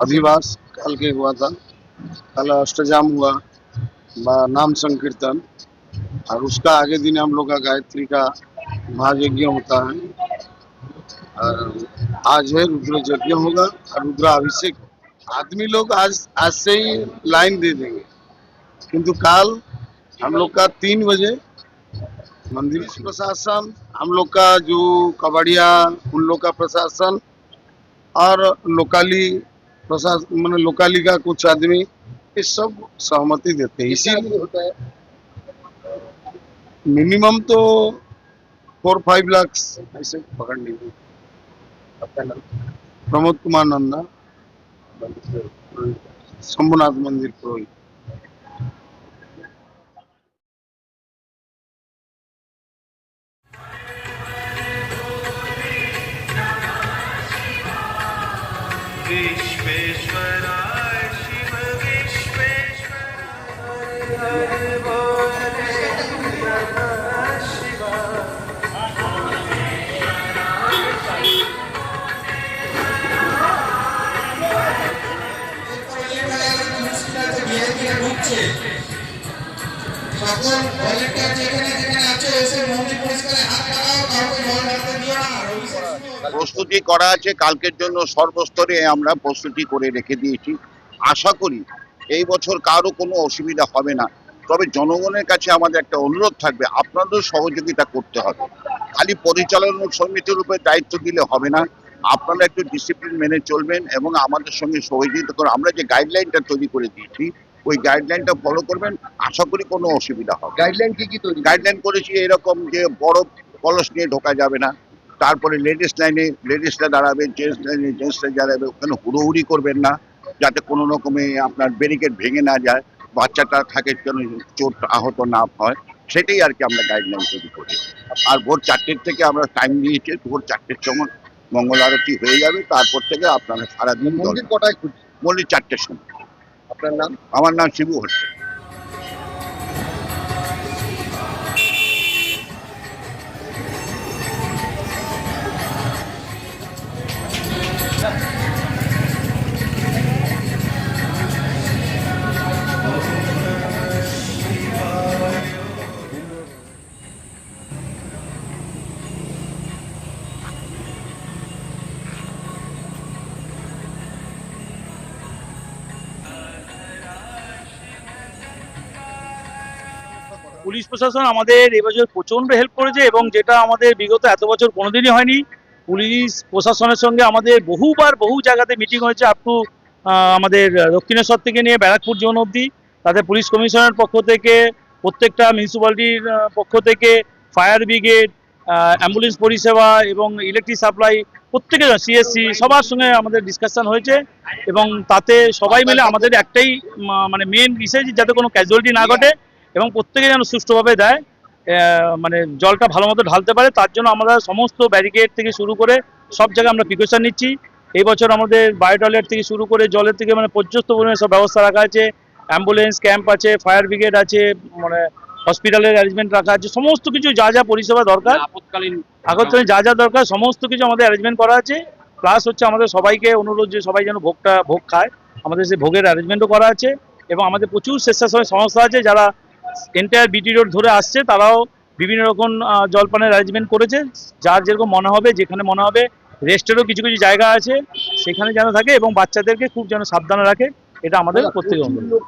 अभिवास कल के हुआ था। कल अष्टजाम हुआ। नाम संकीर्तन। और उसका आगे दिन हम लोग का गायत्री का महायज्ञ होता है। और आज है रुद्र यज्ञ होगा और रुद्राभिषेक आदमी लोग आज आज से ही लाइन दे देंगे। किंतु काल हम लोग का तीन बजे मंदिर प्रशासन, हम लोग का जो कबाड़िया, उन लोग का प्रशासन और लोकाली प्रशासन मैंने लोकाली का कुछ आदमी ये सब सहमति देते हैं। इसीलिए होता है? मिनिमम तो फोर फाइव लाख ऐसे पकड़ लीजिए। प्रमोद कुमार नंदा। शंभुनाथ मंदिर पुरोहित। সকল ভলেন্টিয়ার যেখানে যেখানে আছে, এসে মন্দির পরিষ্কারে হাত লাগাও, কাউকে জল ঢালতে দিও না। প্রস্তুতি করা আছে, কালকের জন্য সর্বস্তরে আমরা প্রস্তুতি করে রেখে দিয়েছি। আশা করি এই বছর কারও কোনো অসুবিধা হবে না। তবে জনগণের কাছে আমাদের একটা অনুরোধ থাকবে, আপনাদের সহযোগিতা করতে হবে। খালি পরিচালনা সমিতির উপরে দায়িত্ব দিলে হবে না। আপনারা একটু ডিসিপ্লিন মেনে চলবেন এবং আমাদের সঙ্গে সহযোগিতা করে আমরা যে গাইডলাইনটা তৈরি করে দিয়েছি ওই গাইডলাইনটা ফলো করবেন আশা করি কোনো অসুবিধা হবে গাইডলাইন কি কি তৈরি? গাইডলাইন করেছি এরকম যে বড় কলস নিয়ে ঢোকা যাবে না তারপরে লেডিস লাইনে লেডিসরা দাঁড়াবে জেন্টস লাইনে জেন্টসরা দাঁড়াবে ওখানে হুড়োহুড়ি করবেন না যাতে কোনো রকমে আপনার ব্যারিকেড ভেঙে না যায় বাচ্চাটা থাকে যেন চোট আহত না হয় সেটাই আর কি আমরা গাইডলাইন তৈরি করি। আর ভোর চারটের থেকে আমরা টাইম নিয়েছি ভোর চারটের সময় মঙ্গল আরতি হয়ে যাবে তারপর থেকে আপনারা সারাদিন মন্দির কটায় মন্দির চারটের সময়। আপনার নাম? আমার নাম শিবু হচ্ছে পুলিশ প্রশাসন আমাদের এবছর প্রচণ্ড হেল্প করেছে এবং যেটা আমাদের বিগত এত বছর কোনোদিনই হয়নি। পুলিশ প্রশাসনের সঙ্গে আমাদের বহুবার বহু জায়গাতে মিটিং হয়েছে আপ টু আমাদের দক্ষিণেশ্বর থেকে নিয়ে ব্যারাকপুর জোন অবধি। তাতে পুলিশ কমিশনের পক্ষ থেকে, প্রত্যেকটা মিউনিসিপ্যালিটির পক্ষ থেকে ফায়ার ব্রিগেড অ্যাম্বুলেন্স পরিষেবা এবং ইলেকট্রিক সাপ্লাই প্রত্যেকে সিএসসি সবার সঙ্গে আমাদের ডিসকাশন হয়েছে এবং তাতে সবাই মিলে আমাদের একটাই মানে মেন বিষয় যাতে কোনো ক্যাজুয়ালিটি না ঘটে এবং প্রত্যেকে যেন সুষ্ঠুভাবে দেয় মানে জলটা ভালো মতো ঢালতে পারে তার জন্য আমরা সমস্ত ব্যারিকেড থেকে শুরু করে সব জায়গায় আমরা প্রিকশন নিচ্ছি। এই বছর আমাদের বায়ো টয়লেট থেকে শুরু করে জলের থেকে মানে পর্যাপ্ত পরিমাণে সব ব্যবস্থা রাখা আছে অ্যাম্বুলেন্স ক্যাম্প আছে ফায়ার ব্রিগেড আছে মানে হসপিটালের অ্যারেঞ্জমেন্ট রাখা আছে সমস্ত কিছু যা যা পরিষেবা দরকার আপতকালীন আগতকালীন যা যা দরকার সমস্ত কিছু আমাদের অ্যারেঞ্জমেন্ট করা আছে। প্লাস হচ্ছে আমাদের সবাইকে অনুরোধ যে সবাই যেন ভোগটা ভোগ খায় আমাদের সেই ভোগের অ্যারেঞ্জমেন্টও করা আছে এবং আমাদের প্রচুর স্বেচ্ছাসেবী সংস্থা আছে যারা এন্টায়ার বিটি রোড ধরে আসছে তারাও বিভিন্ন রকম আহ, জলপানের অ্যারেঞ্জমেন্ট করেছে। যার যেরকম মনে হবে যেখানে মনে হবে রেস্টেরও কিছু কিছু জায়গা আছে সেখানে যেন থাকে এবং বাচ্চাদেরকে খুব যেন সাবধানে রাখে এটা আমাদের প্রত্যেকে অনুরোধ।